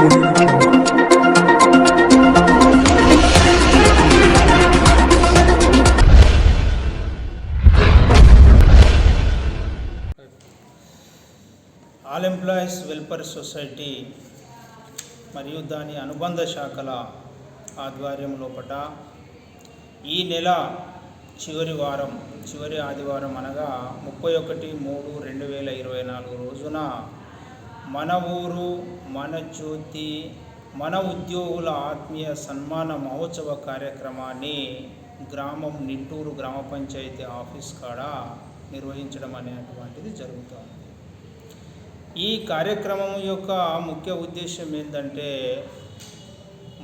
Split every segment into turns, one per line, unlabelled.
All employees welfare society మరియు దాని అనుబంధ శాఖల ఆధ్వర్యం లోపట ఈ నెల చివరి వారం చివరి ఆదివారం అనగా ముప్పై ఒకటి మూడు రెండు వేల ఇరవై నాలుగు రోజున మన ఊరు మన జ్యోతి మన ఉద్యోగుల ఆత్మీయ సన్మాన మహోత్సవ కార్యక్రమాన్ని గ్రామం నిట్టూరు గ్రామ పంచాయతీ ఆఫీస్ కాడ నిర్వహించడం అనేటువంటిది జరుగుతుంది ఈ కార్యక్రమం యొక్క ముఖ్య ఉద్దేశం ఏంటంటే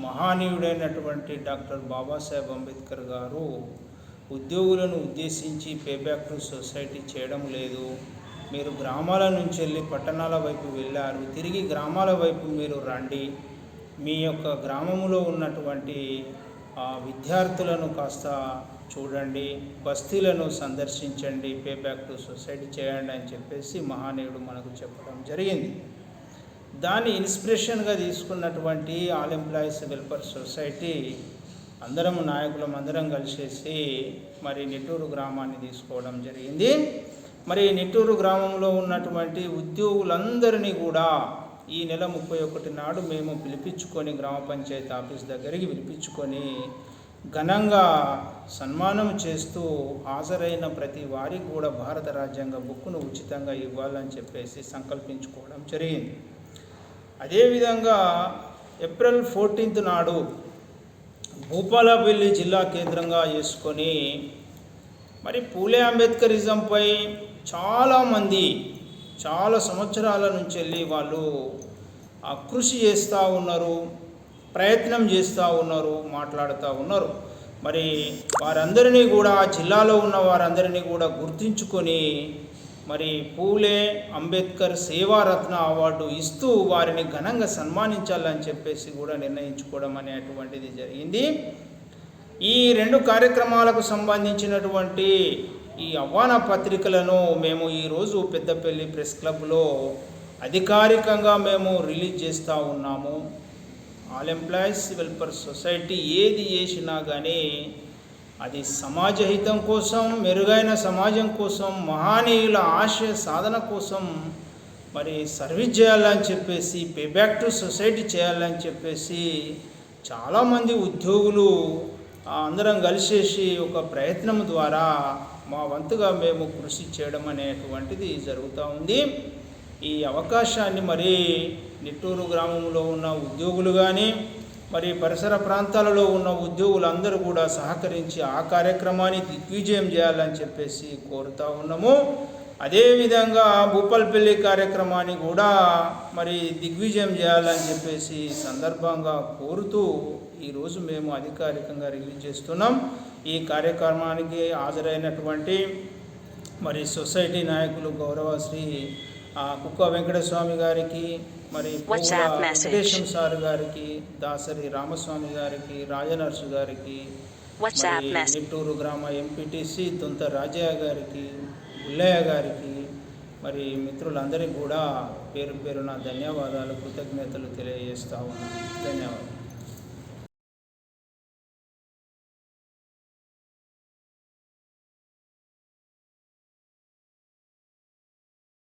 మహానీయుడైనటువంటి డాక్టర్ బాబాసాహెబ్ అంబేద్కర్ గారు ఉద్యోగులను ఉద్దేశించి పేబ్యాక్ టు సొసైటీ చేయడం లేదు. మీరు గ్రామాల నుంచి వెళ్ళి పట్టణాల వైపు వెళ్ళారు. తిరిగి గ్రామాల వైపు మీరు రండి. మీ యొక్క గ్రామములో ఉన్నటువంటి విద్యార్థులను కాస్త చూడండి. బస్తీలను సందర్శించండి. పే బ్యాక్ టు సొసైటీ చేయండి అని చెప్పేసి మహానీయుడు మనకు చెప్పడం జరిగింది. దాన్ని ఇన్స్పిరేషన్గా తీసుకున్నటువంటి ఆల్ ఎంప్లాయీస్ వెల్ఫేర్ సొసైటీ అందరం నాయకులం అందరం కలిసేసి మరి నెట్టూరు గ్రామాన్ని తీసుకోవడం జరిగింది. మరి నిట్టూరు గ్రామంలో ఉన్నటువంటి ఉద్యోగులందరినీ కూడా ఈ నెల ముప్పై ఒకటి నాడు మేము పిలిపించుకొని గ్రామ పంచాయతీ ఆఫీస్ దగ్గరికి పిలిపించుకొని ఘనంగా సన్మానం చేస్తూ హాజరైన ప్రతి వారికి కూడా భారత రాజ్యాంగ బుక్కును ఉచితంగా ఇవ్వాలని చెప్పేసి సంకల్పించుకోవడం జరిగింది. అదేవిధంగా ఏప్రిల్ ఫోర్టీన్త్ నాడు భూపాలపల్లి జిల్లా కేంద్రంగా చేసుకొని మరి పూలే అంబేద్కరిజంపై చాలామంది చాలా సంవత్సరాల నుంచి వెళ్ళి వాళ్ళు ఆ కృషి చేస్తూ ఉన్నారు ప్రయత్నం చేస్తూ ఉన్నారు మాట్లాడుతూ ఉన్నారు. మరి వారందరినీ కూడా జిల్లాలో ఉన్న వారందరినీ కూడా గుర్తించుకొని మరి పూలే అంబేద్కర్ సేవారత్న అవార్డు ఇస్తూ వారిని ఘనంగా సన్మానించాలని చెప్పేసి కూడా నిర్ణయించుకోవడం అనేటువంటిది జరిగింది. ఈ రెండు కార్యక్రమాలకు సంబంధించినటువంటి ఈ అవ్వాన పత్రికలను మేము ఈరోజు పెద్దపల్లి ప్రెస్ క్లబ్లో అధికారికంగా మేము రిలీజ్ చేస్తూ ఉన్నాము. ఆల్ ఎంప్లాయీస్ వెల్ఫేర్ సొసైటీ ఏది చేసినా కానీ అది సమాజ హితం కోసం మెరుగైన సమాజం కోసం మహానీయుల ఆశయ సాధన కోసం మరి సర్వీస్ చేయాలని చెప్పేసి పే బ్యాక్ టు సొసైటీ చేయాలని చెప్పేసి చాలామంది ఉద్యోగులు అందరం కలిసేసి ఒక ప్రయత్నం ద్వారా మా వంతుగా మేము కృషి చేయడం అనేటువంటిది జరుగుతూ ఉంది. ఈ అవకాశాన్ని మరి నిట్టూరు గ్రామంలో ఉన్న ఉద్యోగులు కానీ మరి పరిసర ప్రాంతాలలో ఉన్న ఉద్యోగులందరూ కూడా సహకరించి ఆ కార్యక్రమాన్ని దిగ్విజయం చేయాలని చెప్పేసి కోరుతా ఉన్నాము. అదేవిధంగా భూపాల్పల్లి కార్యక్రమాన్ని కూడా మరి దిగ్విజయం చేయాలని చెప్పేసి సందర్భంగా కోరుతూ ఈరోజు మేము అధికారికంగా రిలీజ్ చేస్తున్నాం ఈ కార్యక్రమానికి హాజరైనటువంటి మరి సొసైటీ నాయకులు గౌరవశ్రీ ఆ, కుక్క వెంకటస్వామి గారికి మరి. వెంకటేశం సార్ గారికి దాసరి రామస్వామి గారికి రాజనర్సు గారికి. నిట్టూరు గ్రామ ఎంపీటీసీ తొంత రాజయ్య గారికి పుల్లయ్య గారికి మరి మిత్రులందరికీ కూడా పేరు పేరున ధన్యవాదాలు కృతజ్ఞతలు తెలియజేస్తా ఉన్నాను. ధన్యవాదాలు.